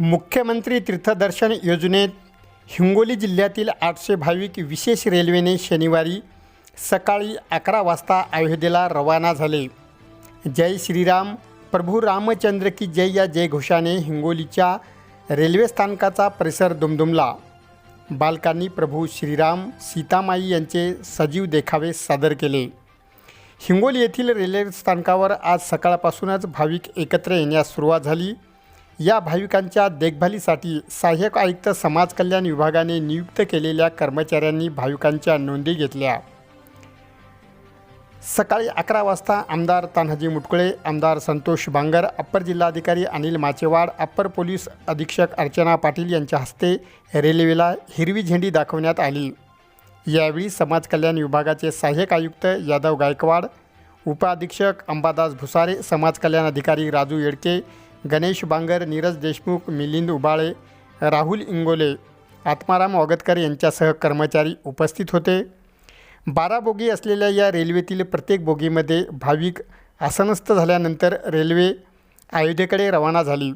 मुख्यमंत्री तीर्थदर्शन योजनेत हिंगोली जिल्ह्यातील आठशे भाविक विशेष रेल्वेने शनिवारी सकाळी अकरा वाजता अयोध्येला रवाना झाले. जय श्रीराम. प्रभू रामचंद्र की जय या जयघोषाने हिंगोलीच्या रेल्वे स्थानकाचा परिसर दुमदुमला. बालकांनी प्रभू श्रीराम सीतामाई यांचे सजीव देखावे सादर केले. हिंगोली येथील रेल्वे स्थानकावर आज सकाळपासूनच भाविक एकत्र येण्यास सुरुवात झाली. या भाविकांच्या देखभालीसाठी सहाय्यक आयुक्त समाज कल्याण विभागाने नियुक्त केलेल्या कर्मचाऱ्यांनी भाविकांच्या नोंदी घेतल्या. सकाळी अकरा वाजता आमदार तान्हाजी मुटकुळे आमदार संतोष बांगर अप्पर जिल्हाधिकारी अनिल माचेवाड अप्पर पोलीस अधीक्षक अर्चना पाटील यांच्या हस्ते रेल्वेला हिरवी झेंडी दाखवण्यात आली. यावेळी समाज कल्याण विभागाचे सहाय्यक आयुक्त यादव गायकवाड उपअधीक्षक अंबादास भुसारे समाज कल्याण अधिकारी राजू येडके गणेश बांगर नीरज देशमुख मिलिंद उबाळे राहुल इंगोले आत्माराम वागतकर यांच्यासह कर्मचारी उपस्थित होते. बारा बोगी असलेल्या या रेल्वेतील प्रत्येक बोगीमध्ये भाविक आसनस्थ झाल्यानंतर रेल्वे अयोध्येकडे रवाना झाली.